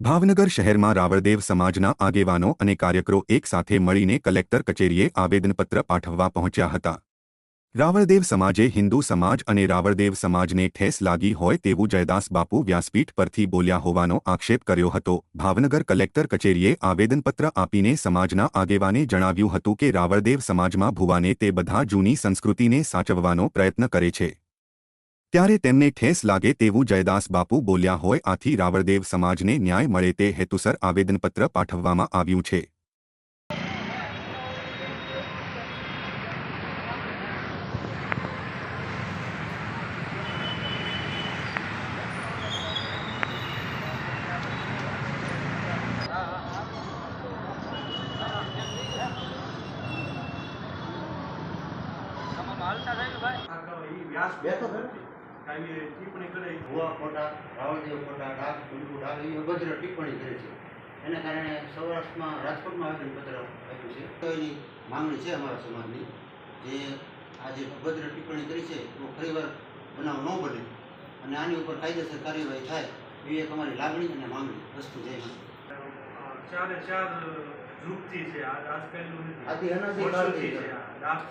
ભાવનગર શહેરમાં રાવળદેવ સમાજના આગેવાનો અને કાર્યકરો એક સાથે મળીને કલેક્ટર કચેરીએ આવેદનપત્ર પાઠવવા પહોંચ્યા હતા. રાવળદેવ સમાજે હિન્દુ સમાજ અને રાવળદેવ સમાજને ઠેસ લાગી હોય તેવું જયદાસ બાપુ વ્યાસપીઠ પરથી બોલ્યા હોવાનો આક્ષેપ કર્યો હતો. ભાવનગર કલેક્ટર કચેરીએ આવેદનપત્ર આપીને સમાજના આગેવાને જણાવ્યું હતું કે રાવળદેવ સમાજમાં ભુવાને તે બધા જૂની સંસ્કૃતિને સાચવવાનો પ્રયત્ન કરે છે. ત્યારે તેમને ઠેસ લાગે તેવું જયદાસ બાપુ બોલ્યા હોય આથી રાવળદેવ સમાજને ન્યાય મળે તે હેતુસર આવેદનપત્ર પાઠવવામાં આવ્યું છે. વ્યાસ બેઠો બેઠો ટિપ્પણી કરે. ભુવા ખોટા રાવળદેવ ખોટા ટુંકુ ડાક એ અભદ્ર ટિપ્પણી કરે છે. એના કારણે સૌરાષ્ટ્રમાં રાજકોટમાં આવેદનપત્ર આપ્યું છે. તો એની માંગણી છે અમારા સમાજની જે આ જે અભદ્ર ટિપ્પણી કરી છે એવો ફરીવાર બનાવ ન બને અને આની ઉપર કાયદેસર કાર્યવાહી થાય એવી એક અમારી લાગણી અને માંગણી વસ્તુ જય ચારે ચાર યુગથી છે આ આજકાલનું નથી. આદિ અનાદિ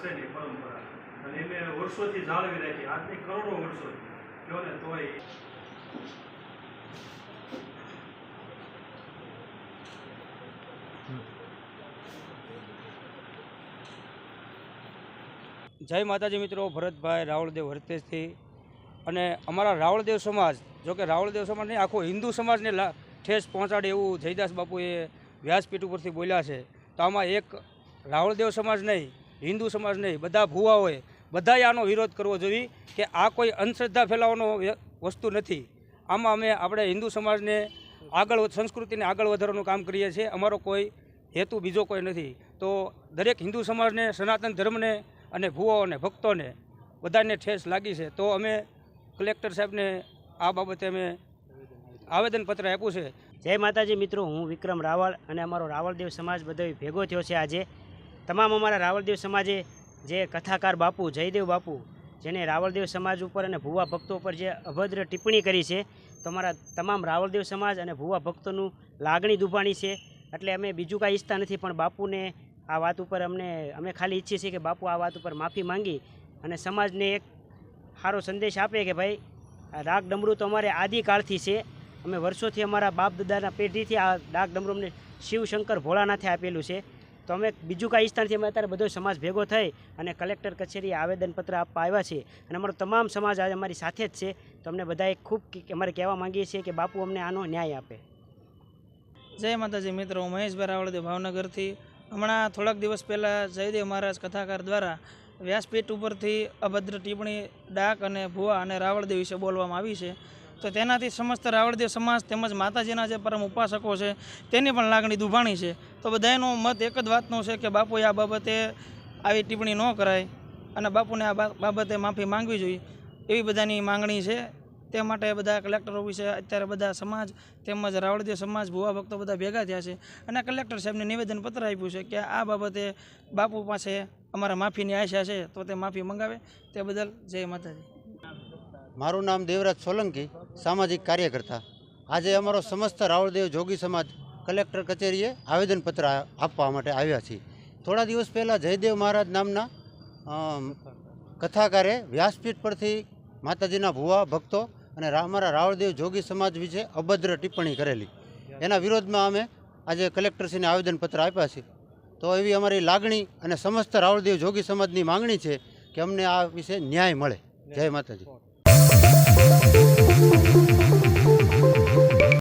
છે પરંપરા અને એને વર્ષોથી જાળવી રાખી. આજની કરોડો વર્ષો. કહો ને તોય. જય માતાજી મિત્રો, ભરતભાઈ, રાવળદેવ હરતેજથી. અને અમારા રાવળદેવ સમાજ જો કે રાવળદેવ સમાજ નહીં, આખો હિન્દુ સમાજને ઠેસ પહોંચાડે એવું જયદાસ બાપુએ વ્યાસપીઠ ઉપરથી બોલ્યા છે. તો આમાં એક રાવળદેવ સમાજ નહીં, હિન્દુ સમાજ નહીં, બધા ભુવાઓએ બધાએ આનો વિરોધ કરવો જોઈએ કે આ કોઈ અંધશ્રદ્ધા ફેલાવવાનો વસ્તુ નથી. આમાં અમે આપણે હિન્દુ સમાજને આગળ સંસ્કૃતિને આગળ વધારવાનું કામ કરીએ છીએ. અમારો કોઈ હેતુ બીજો કોઈ નથી. તો દરેક હિન્દુ સમાજને, સનાતન ધર્મને અને ભુવાઓને, ભક્તોને બધાને ઠેસ લાગી છે. તો અમે કલેક્ટર સાહેબને આ બાબતે અમે આવેદનપત્ર આપ્યું છે. જય માતાજી મિત્રો, હું વિક્રમ રાવળ અને અમારો રાવળદેવ સમાજ બધો ભેગો થયો છે આજે. તમામ અમારા રાવળદેવ સમાજે જે કથાકાર બાપુ, જયદેવ બાપુ, જેને રાવળદેવ સમાજ ઉપર અને ભુવા ભક્તો ઉપર જે અભદ્ર ટિપ્પણી કરી છે તો અમારા તમામ રાવળદેવ સમાજ અને ભુવા ભક્તોનું લાગણી દુભાણી છે. એટલે અમે બીજું કાંઈ ઈચ્છતા નથી, પણ બાપુને આ વાત ઉપર અમને, અમે ખાલી ઈચ્છીએ છીએ કે બાપુ આ વાત ઉપર માફી માંગી અને સમાજને એક સારો સંદેશ આપે કે ભાઈ રાગ ડમરું તો અમારે આદિકાળથી છે. અમે વર્ષોથી અમારા બાપ દાદાના પેઢીથી આ ડાક ડમરું અમને શિવશંકર ભોળાનાથે આપેલું છે. તો અમે બીજું કાંઈ ઈચ્છતા નથી. અમે અત્યારે બધો સમાજ ભેગો થઈ અને કલેક્ટર કચેરીએ આવેદનપત્ર આપવા આવ્યા છે અને અમારો તમામ સમાજ આજે અમારી સાથે જ છે. તો અમને બધાએ ખૂબ અમારે કહેવા માંગીએ છીએ કે બાપુ અમને આનો ન્યાય આપે. જય માતાજી. મિત્રો, હું મહેશભાઈ રાવળદેવ ભાવનગરથી. હમણાં થોડાક દિવસ પહેલાં જયદેવ મહારાજ કથાકાર દ્વારા વ્યાસપીઠ ઉપરથી અભદ્ર ટિપ્પણી, ડાક અને ભુવા અને રાવળદેવ વિશે બોલવામાં આવી છે. તો તેનાથી સમસ્ત રાવળદેવ સમાજ તેમજ માતાજીના જે પરમ ઉપાસકો છે, તેની પણ લાગણી દુભાણી છે. તો બધાનો મત એક જ વાતનો છે કે બાપુએ આ બાબતે આવી ટિપ્પણી ન કરાય અને બાપુને આ બાબતે માફી માંગવી જોઈએ. એવી બધાની માંગણી છે. તે માટે બધા કલેક્ટર ઓફિસે અત્યારે બધા સમાજ તેમજ રાવળદેવ સમાજ ભુવા ભક્તો બધા ભેગા થયા છે અને કલેક્ટર સાહેબને નિવેદન પત્ર આપ્યું છે કે આ બાબતે બાપુ પાસે અમારા માફીની આશા છે, તો તે માફી મંગાવે. તે બદલ જય માતાજી. મારું નામ દેવરાજ સોલંકી. સામાજિક કાર્યકર્તા. આજે અમારો સમસ્ત રાવળદેવ જોગી સમાજ કલેક્ટર કચેરીએ આવેદનપત્ર આપવા માટે આવ્યા છીએ. થોડા દિવસ પહેલાં જયદેવ મહારાજ નામના કથાકારે વ્યાસપીઠ પરથી માતાજીના ભુવા ભક્તો અને અમારા રાવળદેવ જોગી સમાજ વિશે અભદ્ર ટિપ્પણી કરેલી. એના વિરોધમાં અમે આજે કલેક્ટરશ્રીને આવેદનપત્ર આપ્યા છે. તો એવી અમારી લાગણી અને સમસ્ત રાવળદેવ જોગી સમાજની માગણી છે કે અમને આ વિશે ન્યાય મળે. જય માતાજી. Thank you.